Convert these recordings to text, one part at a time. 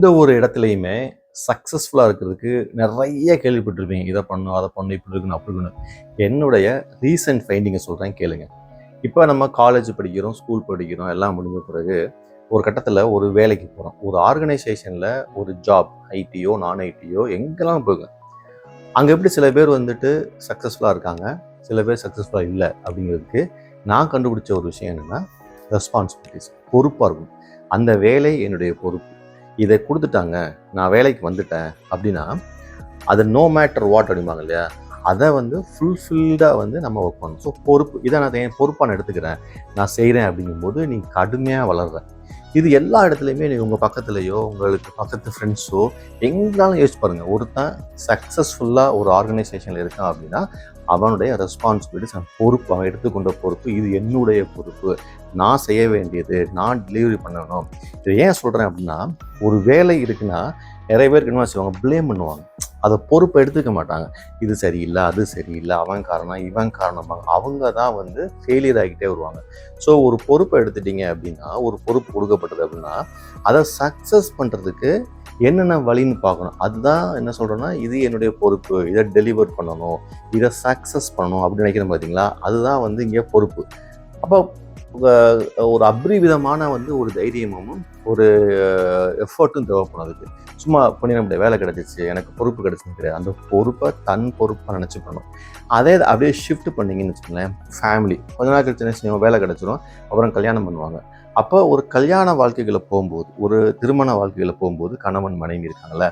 எந்த ஒரு இடத்துலையுமே சக்ஸஸ்ஃபுல்லாக இருக்கிறதுக்கு நிறைய கேள்விப்பட்டிருப்பீங்க. இதை பண்ணும் அதை பண்ணும் இப்படி இருக்கணும் அப்படி இருக்கணும் என்னுடைய ரீசெண்ட் ஃபைண்டிங்கை சொல்கிறேன் கேளுங்க. இப்போ நம்ம காலேஜ் படிக்கிறோம் ஸ்கூல் படிக்கிறோம் எல்லாம் முடிஞ்ச பிறகு ஒரு கட்டத்தில் ஒரு வேலைக்கு போகிறோம் ஒரு ஆர்கனைசேஷனில் ஒரு ஜாப் ஐடியோ நான் ஐடியோ எங்கெல்லாம் போங்க அங்கே எப்படி சில பேர் வந்துட்டு சக்ஸஸ்ஃபுல்லாக இருக்காங்க சில பேர் சக்ஸஸ்ஃபுல்லாக இல்லை அப்படிங்கிறதுக்கு நான் கண்டுபிடிச்ச ஒரு விஷயம் என்னென்னா ரெஸ்பான்சிபிலிட்டிஸ் பொறுப்பாக இருக்கும் அந்த வேலை என்னுடைய பொறுப்பு. இதை கொடுத்துட்டாங்க நான் வேலைக்கு வந்துட்டேன் அப்படின்னா அது நோ மேட்டர் வாட் அப்படிம்பாங்க இல்லையா? அதை வந்து ஃபுல்ஃபில்டாக வந்து நம்ம ஒர்க் பண்ணணும். ஸோ பொறுப்பு இதை நான் என் பொறுப்பாக நான் எடுத்துக்கிறேன். நான் செய்கிறேன் அப்படிங்கும்போது நீ கடுமையாக வளர்றேன் இது எல்லா இடத்துலையுமே நீ உங்கள் பக்கத்துலேயோ உங்களுக்கு பக்கத்து ஃப்ரெண்ட்ஸோ எங்கேனாலும் யோசிச்சு பாருங்கள் ஒருத்தன் சக்ஸஸ்ஃபுல்லாக ஒரு ஆர்கனைசேஷனில் இருக்கான் அப்படின்னா அவனுடைய ரெஸ்பான்சிபிலிட்டிஸ் அவன் பொறுப்பு அவன் எடுத்துக்கொண்ட பொறுப்பு இது என்னுடைய பொறுப்பு. நான் செய்ய வேண்டியது நான் டெலிவரி பண்ணணும். இது ஏன் சொல்கிறேன் அப்படின்னா ஒரு வேலை இருக்குன்னா நிறைய பேருக்கு என்ன செய்வாங்க ப்ளேம் பண்ணுவாங்க. அதை பொறுப்பை எடுத்துக்க மாட்டாங்க. இது சரியில்லை அது சரியில்லை அவன் காரணம் இவன் காரணமாக அவங்க தான் வந்து ஃபெயிலியர் ஆகிட்டே வருவாங்க. ஸோ ஒரு பொறுப்பை எடுத்துட்டீங்க அப்படின்னா ஒரு பொறுப்பு கொடுக்கப்பட்டது அப்படின்னா அதை சக்ஸஸ் பண்ணுறதுக்கு என்னென்ன வழின்னு பார்க்கணும். அதுதான் என்ன சொல்கிறேன்னா இது என்னுடைய பொறுப்பு. இதை டெலிவர் பண்ணணும். இதை சக்ஸஸ் பண்ணணும் அப்படின்னு நினைக்கிறேன் பார்த்தீங்களா அதுதான் வந்து இங்கே பொறுப்பு. அப்போ ஒரு அப்ரிவிதமான வந்து ஒரு தைரியமும் ஒரு எஃபர்ட்டும் தேவைப்படும் அதுக்கு. சும்மா பண்ணி நம்முடைய வேலை கிடச்சிச்சு எனக்கு பொறுப்பு கிடச்சின்னு கிடையாது அந்த பொறுப்பை தன் பொறுப்பாக நினச்சி பண்ணணும். அதே அப்படியே ஷிஃப்ட் பண்ணிங்கன்னு வச்சுக்கோங்களேன் ஃபேமிலி கொஞ்ச நாள் கழிச்சு வேலை கிடச்சிரும். அப்புறம் கல்யாணம் பண்ணுவாங்க. அப்போ ஒரு கல்யாண வாழ்க்கைகளை போகும்போது ஒரு திருமண வாழ்க்கைகளை போகும்போது கணவன் மனைவி இருக்காங்கல்ல.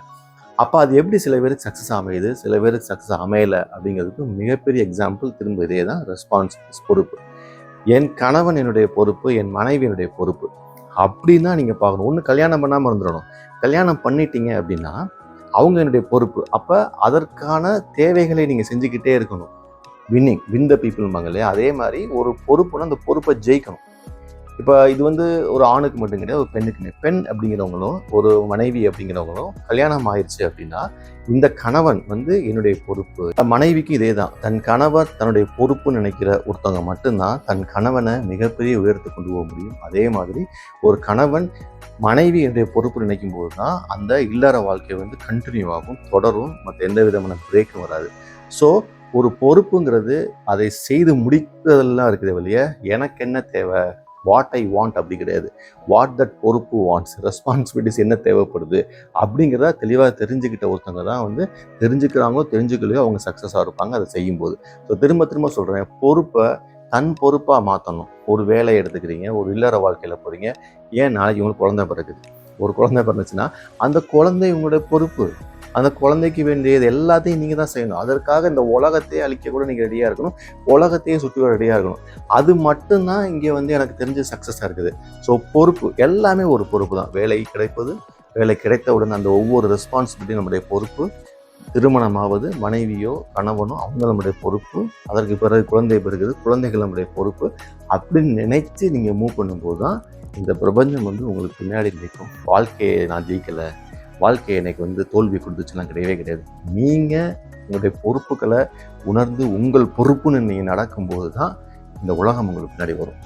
அப்போ அது எப்படி சில பேருக்கு சக்ஸஸ் அமையுது? சில பேருக்கு சக்ஸஸ் அமையலை அப்படிங்கிறதுக்கு மிகப்பெரிய எக்ஸாம்பிள் திரும்ப இதே தான் ரெஸ்பான்ஸ் பொறுப்பு. என் கணவன் என்னுடைய பொறுப்பு என் மனைவியினுடைய பொறுப்பு. அப்படின்னா நீங்கள் பார்க்கணும். ஒன்று கல்யாணம் பண்ணாமல் இருந்துடணும். கல்யாணம் பண்ணிட்டீங்க அப்படின்னா அவங்க என்னுடைய பொறுப்பு. அப்போ அதற்கான தேவைகளை நீங்கள் செஞ்சுக்கிட்டே இருக்கணும். வின்னிங் வின் த பீப்புள்பாங்க இல்லையா? அதே மாதிரி ஒரு பொறுப்புனா அந்த பொறுப்பை ஜெயிக்கணும். இப்போ இது வந்து ஒரு ஆணுக்கு மட்டும் கிடையாது ஒரு பெண்ணுக்கு பெண் அப்படிங்கிறவங்களும் ஒரு மனைவி அப்படிங்கிறவங்களும் கல்யாணம் ஆயிடுச்சு அப்படின்னா இந்த கணவன் வந்து என்னுடைய பொறுப்பு. மனைவிக்கு இதே தான் தன் கணவர் தன்னுடைய பொறுப்பு நினைக்கிற ஒருத்தவங்க மட்டும்தான் தன் கணவனை மிகப்பெரிய உயர்த்து கொண்டு போக முடியும். அதே மாதிரி ஒரு கணவன் மனைவி என்னுடைய பொறுப்பு நினைக்கும் போது தான் அந்த இல்லற வாழ்க்கை வந்து கண்டினியூ ஆகும் தொடரும் மற்ற எந்த விதமான பிரேக்கும் வராது. ஸோ ஒரு பொறுப்புங்கிறது அதை செய்து முடிக்கிறதெல்லாம் இருக்குது வெளியே எனக்கு என்ன தேவை? வாட் ஐ வாண்ட் அப்படி கிடையாது. வாட் தட் பொறுப்பு வாண்ட்ஸ் ரெஸ்பான்சிபிலிட்டிஸ் என்ன தேவைப்படுது அப்படிங்கிறத தெளிவாக தெரிஞ்சுக்கிட்ட ஒருத்தவங்க தான் வந்து தெரிஞ்சுக்கிறாங்களோ தெரிஞ்சுக்கலையோ அவங்க சக்ஸஸாக இருப்பாங்க அதை செய்யும்போது. ஸோ திரும்ப திரும்ப சொல்கிறேன் பொறுப்பை தன் பொறுப்பாக மாற்றணும் ஒரு வேலையை எடுத்துக்கிறீங்க ஒரு இல்லற வாழ்க்கையில் போகிறீங்க ஏன் நாளைக்கு உங்களுக்கு குழந்தை பிறகுது ஒரு குழந்தை பிறந்துச்சுன்னா அந்த குழந்தை உங்களுடைய பொறுப்பு. அந்த குழந்தைக்கு வேண்டியது எல்லாத்தையும் நீங்கள் தான் செய்யணும். அதற்காக இந்த உலகத்தையே அழிக்க கூட நீங்கள் ரெடியாக இருக்கணும். உலகத்தையே சுற்றி வர ரெடியாக இருக்கணும். அது மட்டும்தான் இங்கே வந்து எனக்கு தெரிஞ்ச சக்ஸஸாக இருக்குது. ஸோ பொறுப்பு எல்லாமே ஒரு பொறுப்பு தான். வேலை கிடைப்பது வேலை கிடைத்தவுடன் அந்த ஒவ்வொரு ரெஸ்பான்சிபிலிட்டியும் நம்முடைய பொறுப்பு. திருமணமாவது மனைவியோ கணவனோ அவங்க நம்முடைய பொறுப்பு. அதற்கு பிறகு குழந்தை பிறகுது குழந்தைகள் நம்முடைய பொறுப்பு. அப்படின்னு நினைச்சு நீங்கள் மூவ் பண்ணும்போது தான் இந்த பிரபஞ்சம் வந்து உங்களுக்கு பின்னாடி நிற்கும். வாழ்க்கையை நான் ஜெயிக்கலை. வாழ்க்கை எனக்கு வந்து தோல்வி கொடுத்துச்சுலாம் கிடையவே கிடையாது. நீங்கள் உங்களுடைய பொறுப்புகளை உணர்ந்து உங்கள் பொறுப்புன்னு நீங்கள் நடக்கும்போது தான் இந்த உலகம் உங்களுக்கு பின்னாடி வரும்.